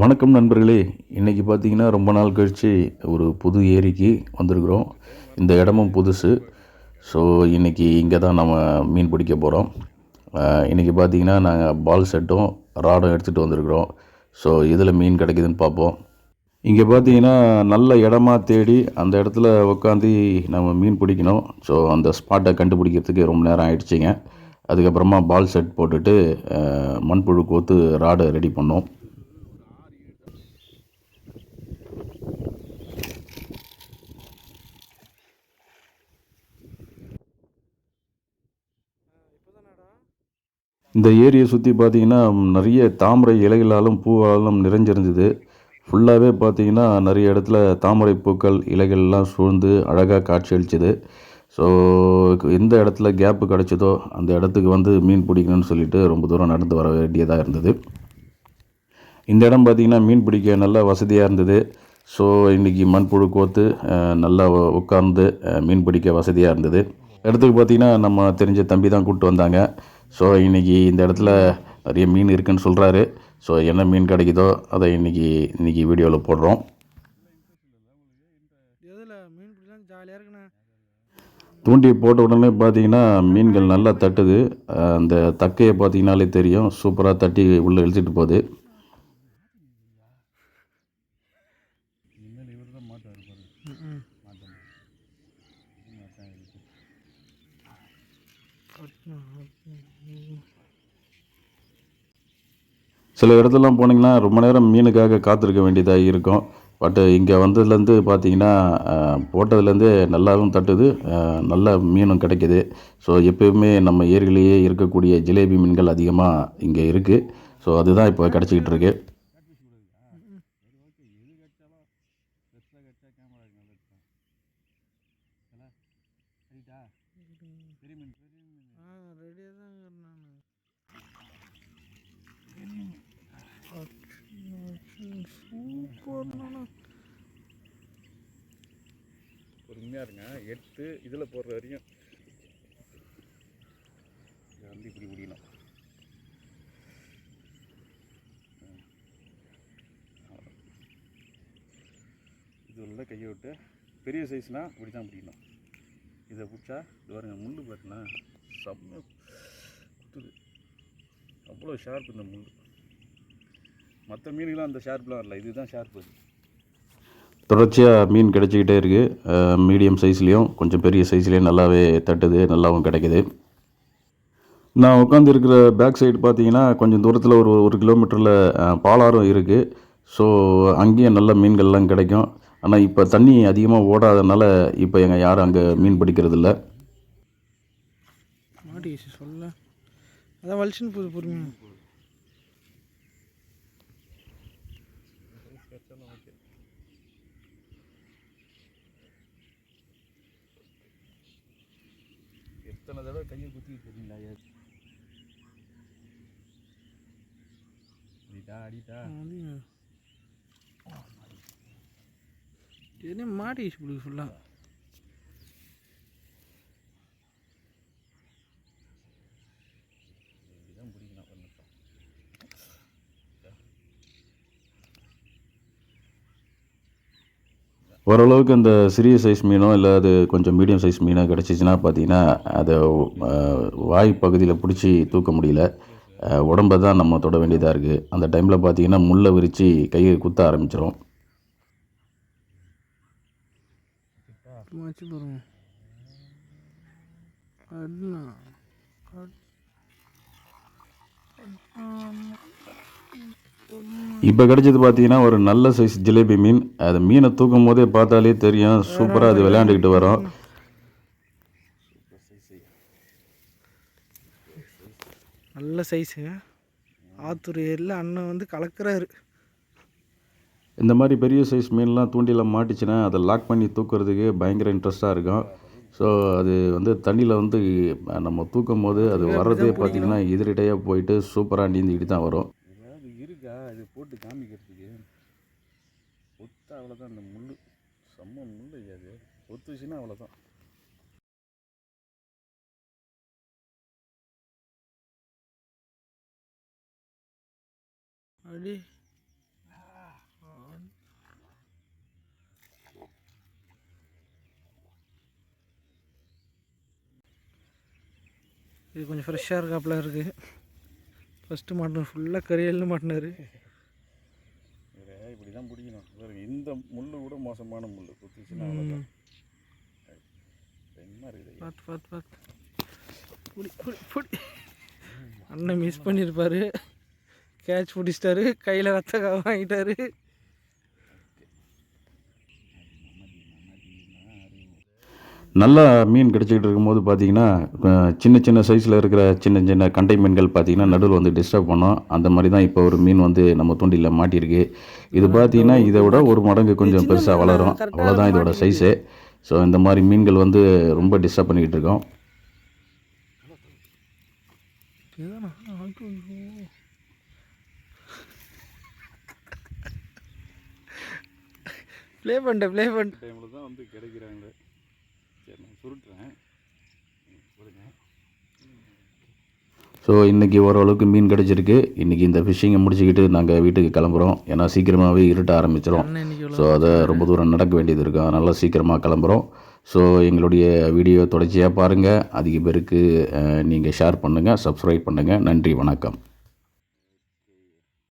வணக்கம் நண்பர்களே. இன்றைக்கி பார்த்தீங்கன்னா ரொம்ப நாள் கழித்து ஒரு புது ஏரிக்கு வந்திருக்கிறோம். இந்த இடமும் புதுசு. ஸோ இன்றைக்கி இங்கே தான் நம்ம மீன் பிடிக்க போகிறோம் இன்றைக்கி பார்த்தீங்கன்னா நாங்கள் பால் செட்டும் ராடும் எடுத்துகிட்டு வந்திருக்கிறோம். ஸோ இதில் மீன் கிடைக்குதுன்னு பார்ப்போம். இங்கே பார்த்தீங்கன்னா நல்ல இடமா தேடி அந்த இடத்துல உட்காந்து நம்ம மீன் பிடிக்கணும். ஸோ அந்த ஸ்பாட்டை கண்டுபிடிக்கிறதுக்கு ரொம்ப நேரம் ஆயிடுச்சிங்க. அதுக்கப்புறமா பால் செட் போட்டுட்டு மண்புழு கோத்து ராடை ரெடி பண்ணோம். இந்த ஏரியை சுற்றி பார்த்தீங்கன்னா நிறைய தாமரை இலைகளாலும் பூவாலும் நிறைஞ்சிருந்தது. ஃபுல்லாகவே பார்த்தீங்கன்னா நிறைய இடத்துல தாமரை பூக்கள் இலைகள்லாம் சூழ்ந்து அழகாக காட்சியளிச்சுது. ஸோ எந்த இடத்துல கேப்பு கிடச்சதோ அந்த இடத்துக்கு வந்து மீன் பிடிக்கணும்னு சொல்லிட்டு ரொம்ப தூரம் நடந்து வர வேண்டியதாக இருந்தது. இந்த இடம் பார்த்திங்கன்னா மீன் பிடிக்க நல்ல வசதியாக இருந்தது. ஸோ இன்றைக்கி மண்புழு கோத்து நல்லா உட்காந்து உட்கார்ந்து மீன் பிடிக்க வசதியாக இருந்தது. இடத்துக்கு பார்த்திங்கன்னா நம்ம தெரிஞ்ச தம்பி தான் கூப்பிட்டு வந்தாங்க. ஸோ இன்றைக்கி இந்த இடத்துல நிறைய மீன் இருக்குன்னு சொல்கிறாரு ஸோ என்ன மீன் கிடைக்குதோ அதை இன்றைக்கி இன்றைக்கி வீடியோவில் போடுறோம். தூண்டி போட்ட உடனே பார்த்தீங்கன்னா மீன்கள் நல்லா தட்டுது. அந்த தக்கையை பார்த்தீங்கனாலே தெரியும். சூப்பராக தட்டி உள்ளே இழுத்துட்டு போகுது. சில இடத்துலலாம் போனீங்கன்னா ரொம்ப நேரம் மீனுக்காக காத்திருக்க வேண்டியதாக இருக்கும். பட் இங்கே வந்ததுலேருந்து பார்த்தீங்கன்னா போட்டதுலேருந்தே நல்லாவும் தட்டுது. நல்ல மீனும் கிடைக்குது. ஸோ எப்பயுமே நம்ம ஏரியிலேயே இருக்கக்கூடிய ஜிலேபி மீன்கள் அதிகமாக இங்கே இருக்குது ஸோ அதுதான் இப்போ கிடச்சிக்கிட்டு இருக்குது பொறுமையாக இருங்க எடுத்து இதில் போடுற வரையும். இதை வந்து இப்படி முடியணும். இது உள்ள கையை விட்டு பெரிய சைஸ்னால் இப்படி தான் பிடிக்கணும் இதை பிடிச்சா இது பாருங்க முள் பார்த்தீங்கன்னா செம்ம குத்துது. அவ்வளோ ஷார்ப் இந்த முள் மற்ற மீனுக்கெல்லாம் அந்த ஷார்ப்லாம் வரல. இதுதான் ஷார்ப் தொடர்ச்சியாக மீன் கிடச்சிக்கிட்டே இருக்குது மீடியம் சைஸ்லேயும் கொஞ்சம் பெரிய சைஸ்லேயும் நல்லாவே தட்டுது நல்லாவும் கிடைக்குது. நான் உட்காந்துருக்கிற பேக் சைடு பார்த்தீங்கன்னா கொஞ்சம் தூரத்தில் ஒரு ஒரு கிலோமீட்டரில் பாலாறும் இருக்குது ஸோ அங்கேயும் நல்ல மீன்கள்லாம் கிடைக்கும். ஆனால் இப்போ தண்ணி அதிகமாக ஓடாதனால இப்போ எங்கள் யாரும் அங்கே மீன் பிடிக்கிறது இல்லை மாட்டிக்கிச்சு சொல்ல. அதான் வலிச்சுன்னு போகுது பொறுமையாக இத்தனை தடவை கையை குத்தி தெரியுங்களா? அடிட்டா அடிட்டா என்ன மாடி ஃபுல்லாக இதுதான் பிடிக்கணும் ஒரு நிமிஷம் ஓரளவுக்கு அந்த சிறிய சைஸ் மீனோ இல்லை அது கொஞ்சம் மீடியம் சைஸ் மீனோ கிடச்சிச்சின்னா பார்த்தீங்கன்னா அதை வாய் பகுதியில் பிடிச்சி தூக்க முடியல. உடம்பை உடம்ப தான் நம்ம தொட வேண்டியதாக இருக்குது அந்த டைமில் பார்த்தீங்கன்னா முள்ளை விரித்து கையை குத்த ஆரம்பிச்சிடும் பாருங்க. அண்ணா இப்போ கிடைச்சது பார்த்தீங்கன்னா ஒரு நல்ல சைஸ் ஜிலேபி மீன். அது மீனை தூக்கும் போதே பார்த்தாலே தெரியும். சூப்பராக அது விளையாண்டுக்கிட்டு வரும். நல்ல சைஸு ஆத்தூர் ஏரியில் அண்ணன் வந்து கலக்கிறாரு. இந்த மாதிரி பெரிய சைஸ் மீன்லாம் தூண்டில் மாட்டிச்சுன்னா அதை லாக் பண்ணி தூக்குறதுக்கு பயங்கர இன்ட்ரெஸ்ட்டாக இருக்கும். ஸோ அது வந்து தண்ணியில் வந்து நம்ம தூக்கும் போது அது வர்றதே பார்த்தீங்கன்னா எதிரிடையாக போயிட்டு சூப்பராக நீந்திக்கிட்டு தான் வரும். போட்டு காமிக்கிறதுக்கு ஒத்து அவ்வளோதான் அந்த முள் செம்ம முள் அது ஒத்துச்சுன்னா அவ்வளோதான் அடி. இது கொஞ்சம் ஃப்ரெஷ்ஷாக இருக்காப்புல இருக்குது ஃபஸ்ட்டு மாட்டினார் ஃபுல்லாக கரியல்னு மாட்டினார். இப்படி தான் பிடிக்கணும். பாருங்க இந்த முள் கூட மோசமான முள் குத்திச்சுன்னா அவ்வளோதான் பார்த்து பார்த்து பார்த்து புடி புடி புடி. அண்ணன் மிஸ் பண்ணியிருப்பாரு கேட்ச் பிடிச்சிட்டாரு. கையில் ரத்த வாங்கிட்டாரு. நல்லா மீன் கிடச்சிக்கிட்டு இருக்கும்போது பார்த்தீங்கன்னா சின்ன சின்ன சைஸில் இருக்கிற சின்ன சின்ன கண்டை மீன்கள் பார்த்தீங்கன்னா நடுவில் வந்து டிஸ்டர்ப் பண்ணோம். அந்த மாதிரி தான் இப்போ ஒரு மீன் வந்து நம்ம தூண்டிலில் மாட்டியிருக்கு. இது பார்த்தீங்கன்னா இதை விட ஒரு மடங்கு கொஞ்சம் பெருசாக வளரும். அவ்வளோதான் இதோட சைஸு ஸோ இந்த மாதிரி மீன்கள் வந்து ரொம்ப டிஸ்டர்ப் பண்ணிக்கிட்டு இருக்கோம். ப்ளே பண்ணிட்டேன் ப்ளே பண்ணிட்டேன் டைமில் தான் வந்து கிடைக்கிறாங்களே. சரி நான் சுருட்டுறேன். ஸோ இன்றைக்கி ஓரளவுக்கு மீன் கிடச்சிருக்கு. இன்றைக்கி இந்த ஃபிஷ்ஷிங்கை முடிச்சுக்கிட்டு நாங்கள் வீட்டுக்கு கிளம்புறோம். ஏன்னா சீக்கிரமாகவே இருட்ட ஆரம்பிச்சிடும் ஸோ அதை ரொம்ப தூரம் நடக்க வேண்டியது இருக்கும் அதனால் சீக்கிரமாக கிளம்புறோம். ஸோ எங்களுடைய வீடியோ தொடர்ச்சியாக பாருங்கள் அதிக பேருக்கு நீங்கள் ஷேர் பண்ணுங்கள் சப்ஸ்கிரைப் பண்ணுங்கள் நன்றி வணக்கம்.